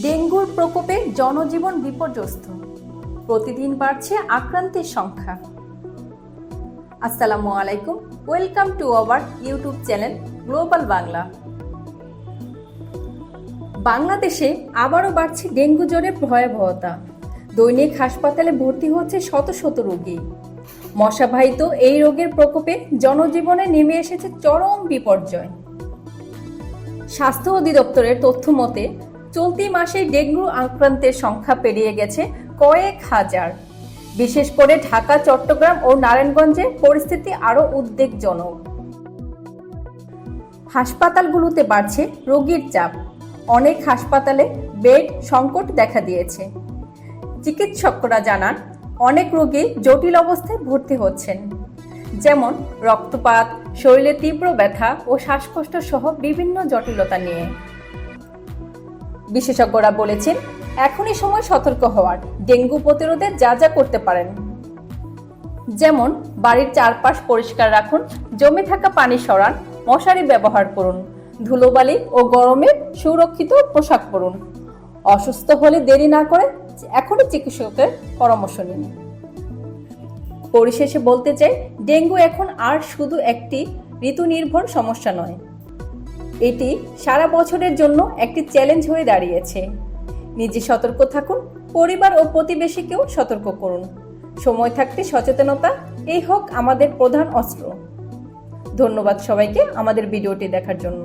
ডেঙ্গুর প্রকোপে জনজীবন বিপর্যস্ত। প্রতিদিন বাড়ছে আক্রান্তের সংখ্যা। আসসালামু আলাইকুম, welcome to our YouTube channel global Bangla. বাংলাদেশে আবারও বাড়ছে ডেঙ্গু জ্বরের ভয়াবহতা। দৈনিক হাসপাতালে ভর্তি হচ্ছে শত শত রোগী। মশাবাহিত এই রোগের প্রকোপে জনজীবনে নেমে এসেছে চরম বিপর্যয়। স্বাস্থ্য অধিদপ্তরের তথ্য মতে চলতি মাসে ডেঙ্গু আক্রান্তের সংখ্যা পেরিয়ে গেছে কয়েক হাজার। বিশেষ করে ঢাকা, চট্টগ্রাম ও নারায়ণগঞ্জে পরিস্থিতি আরও উদ্বেগজনক। হাসপাতালগুলোতে বাড়ছে রোগীর চাপ। অনেক হাসপাতালে বেড সংকট দেখা দিয়েছে। চিকিৎসকরা জানান, অনেক রোগী জটিল অবস্থায় ভর্তি হচ্ছেন। যেমন রক্তপাত, শরীরে তীব্র ব্যথা ও শ্বাসকষ্ট সহ বিভিন্ন জটিলতা নিয়ে। বিশেষজ্ঞরা বলেছেন, এখনই সময় সতর্ক হওয়ার। ডেঙ্গু প্রতিরোধে যা যা করতে পারেন। যেমন, বাড়ির চারপাশ পরিষ্কার রাখুন, জমে থাকা পানি সরান, মশারি ব্যবহার করুন, ধুলোবালি ও গরমে সুরক্ষিত পোশাক পরুন। অসুস্থ হলে দেরি না করে এখনই চিকিৎসকের পরামর্শ নিন। পরিশেষে বলতে চাই, ডেঙ্গু এখন আর শুধু একটি ঋতু নির্ভর সমস্যা নয় এটি সারা বছরের জন্য একটি চ্যালেঞ্জ হয়ে দাঁড়িয়েছে। নিজে সতর্ক থাকুন, পরিবার ও প্রতিবেশীকেও সতর্ক করুন। সময় থাকতে সচেতনতা, এই হোক আমাদের প্রধান অস্ত্র। ধন্যবাদ সবাইকে আমাদের ভিডিওটি দেখার জন্য।